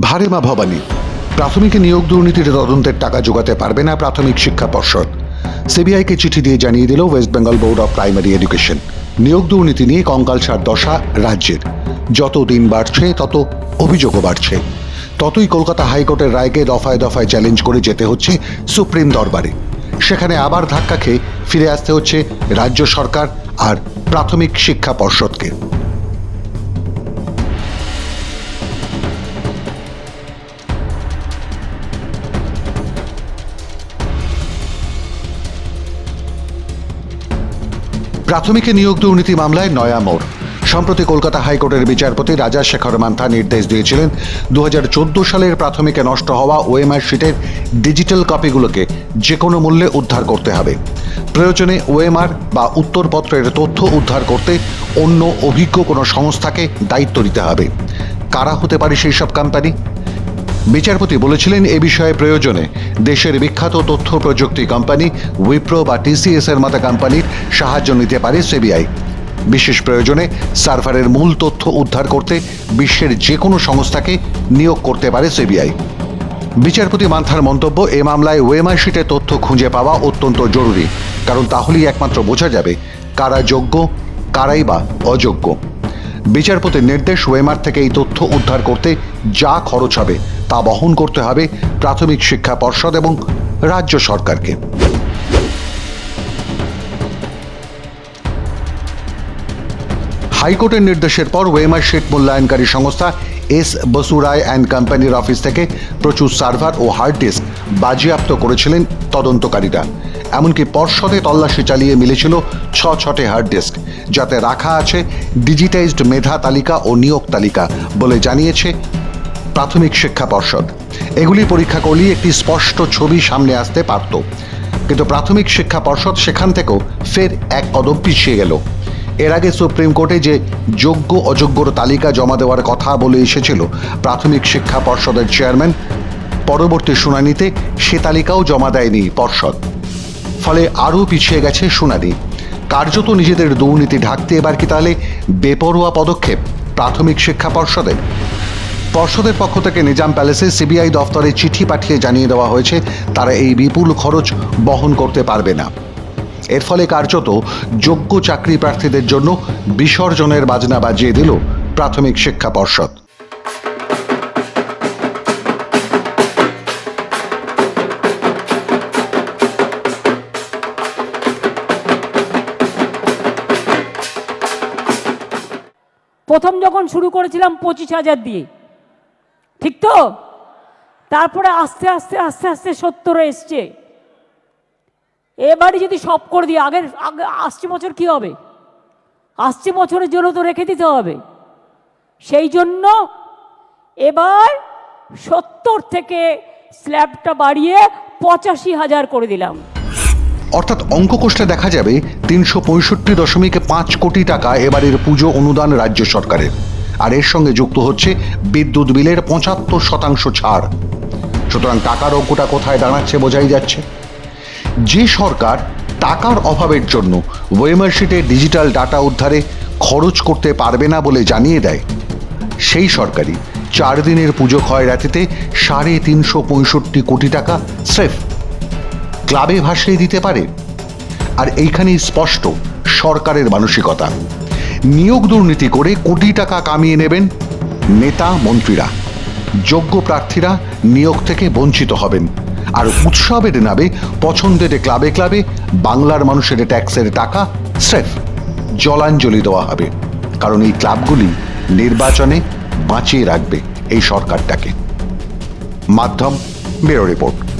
ভারে মা ভবানী, প্রাথমিক নিয়োগ দুর্নীতির তদন্তের টাকা জোগাতে পারবে না প্রাথমিক শিক্ষা পর্ষদ। সিবিআইকে চিঠি দিয়ে জানিয়ে দিল West Bengal Board of Primary Education. নিয়োগ দুর্নীতি নিয়ে কঙ্কাল কঙ্কালসার দশা রাজ্যের। যত দিন বাড়ছে, তত অভিযোগও বাড়ছে। ততই কলকাতা হাইকোর্টের রায়কে দফায় দফায় চ্যালেঞ্জ করে যেতে হচ্ছে সুপ্রিম দরবারে। সেখানে আবার ধাক্কা খেয়ে ফিরে আসতে হচ্ছে রাজ্য সরকার আর প্রাথমিক শিক্ষা পর্ষদকে। প্রাথমিকে নিয়োগ দুর্নীতি মামলায় নয়া মোড়। সম্প্রতি কলকাতা হাইকোর্টের বিচারপতি রাজা শেখর মান্থা নির্দেশ দিয়েছিলেন দু হাজার চোদ্দ সালের প্রাথমিকে নষ্ট হওয়া ওএমআর শিটের ডিজিটাল কপিগুলোকে যে কোনো মূল্যে উদ্ধার করতে হবে। প্রয়োজনে ওএমআর বা উত্তরপত্রের তথ্য উদ্ধার করতে অন্য অভিজ্ঞ কোনো সংস্থাকে দায়িত্ব দিতে হবে। কারা হতে পারে সেই সব কোম্পানি? বিচারপতি বলেছিলেন এ বিষয়ে প্রয়োজনে দেশের বিখ্যাত তথ্য প্রযুক্তি কোম্পানি উইপ্রো বা টিসিএস এর মতো কোম্পানির সাহায্য নিতে পারে সিবিআই। বিশেষ প্রয়োজনে সার্ভারের মূল তথ্য উদ্ধার করতে বিশ্বের যে কোনো সংস্থাকে নিয়োগ করতে পারে সিবিআই। বিচারপতি মান্থার মন্তব্য, এ মামলায় ওয়েমার শিটের তথ্য খুঁজে পাওয়া অত্যন্ত জরুরি, কারণ তাহলেই একমাত্র বোঝা যাবে কারা যোগ্য, কারাই বা অযোগ্য। বিচারপতির নির্দেশ ওয়েমার থেকে এই তথ্য উদ্ধার করতে যা খরচ হবে তা বহন করতে হবে প্রাথমিক শিক্ষা পর্ষদ এবং রাজ্য সরকারকে। হাইকোর্টের নির্দেশের পর ওয়েমার শিট মূল্যায়নকারী সংস্থা এস বসুরায় অ্যান্ড কোম্পানির অফিস থেকে প্রচুর সার্ভার ও হার্ড ডিস্ক বাজেয়াপ্ত করেছিলেন তদন্তকারীরা। এমনকি পর্ষদে তল্লাশি চালিয়ে মিলেছিল ছ ছটে হার্ড ডিস্ক, যাতে রাখা আছে ডিজিটাইজড মেধা তালিকা ও নিয়োগ তালিকা বলে জানিয়েছে প্রাথমিক শিক্ষা পর্ষদ। এগুলি পরীক্ষা করলেই একটি স্পষ্ট ছবি সামনে আসতে পারত। কিন্তু প্রাথমিক শিক্ষা পর্ষদ সেখান থেকেও ফের এক কদম পিছিয়ে গেল। এর আগে সুপ্রিম কোর্টে যে যোগ্য অযোগ্যর তালিকা জমা দেওয়ার কথা বলে এসেছিল প্রাথমিক শিক্ষা পর্ষদের চেয়ারম্যান, পরবর্তী শুনানিতে সে তালিকাও জমা দেয়নি পর্ষদ। ফলে আরও পিছিয়ে গেছে শুনানি। কার্যত নিজেদের দুর্নীতি ঢাকতে এবার কি তাহলে বেপরোয়া পদক্ষেপ প্রাথমিক শিক্ষা পর্ষদের? পর্ষদের পক্ষ থেকে নিজাম প্যালেসে সিবিআই দফতরে চিঠি পাঠিয়ে জানিয়ে দেওয়া হয়েছে, তারা এই বিপুল খরচ বহন করতে পারবে না। এর ফলে কার্যত যোগ্য চাকরি প্রার্থীদের জন্য বিসর্জনের বাজনা বাজিয়ে দিল প্রাথমিক শিক্ষা পর্ষদ। প্রথম যখন শুরু করেছিলাম পঁচিশ হাজার দিয়ে ঠিক তো? তারপরে আস্তে আস্তে আস্তে আস্তে সত্তরে এসছে। এবারে যদি সব করে দিই, আগের, আগে আসছে বছর কি হবে? আসছে বছরের জন্য তো রেখে দিতে হবে। সেই জন্য এবার সত্তর থেকে স্ল্যাবটা বাড়িয়ে পঁচাশি হাজার করে দিলাম। অর্থাৎ অঙ্ক কষলে দেখা যাবে তিনশো পঁয়ষট্টি দশমিক পাঁচ কোটি টাকা এবারের পুজো অনুদান রাজ্য সরকারের। আর এর সঙ্গে যুক্ত হচ্ছে বিদ্যুৎ বিলের পঁচাত্তর শতাংশ ছাড়। সুতরাং টাকার অঙ্কটা কোথায় দাঁড়াচ্ছে বোঝাই যাচ্ছে। যে সরকার টাকার অভাবের জন্য ওয়েমার্কশিটে ডিজিটাল ডাটা উদ্ধারে খরচ করতে পারবে না বলে জানিয়ে দেয়। সেই সরকারি চার দিনের পুজো ক্ষয়রাতিতে সাড়ে তিনশো পঁয়ষট্টি কোটি টাকা স্রেফ ক্লাবে ভাসিয়ে দিতে পারে। আর এইখানেই স্পষ্ট সরকারের মানসিকতা। নিয়োগ দুর্নীতি করে কোটি টাকা কামিয়ে নেবেন নেতা মন্ত্রীরা। যোগ্য প্রার্থীরা নিয়োগ থেকে বঞ্চিত হবেন। আর উৎসবের নামে পছন্দের ক্লাবে ক্লাবে বাংলার মানুষের ট্যাক্সের টাকা স্রেফ জলাঞ্জলি দেওয়া হবে। কারণ এই ক্লাবগুলি নির্বাচনে বাঁচিয়ে রাখবে এই সরকারটাকে। মাধ্যম ব্যুরো রিপোর্ট।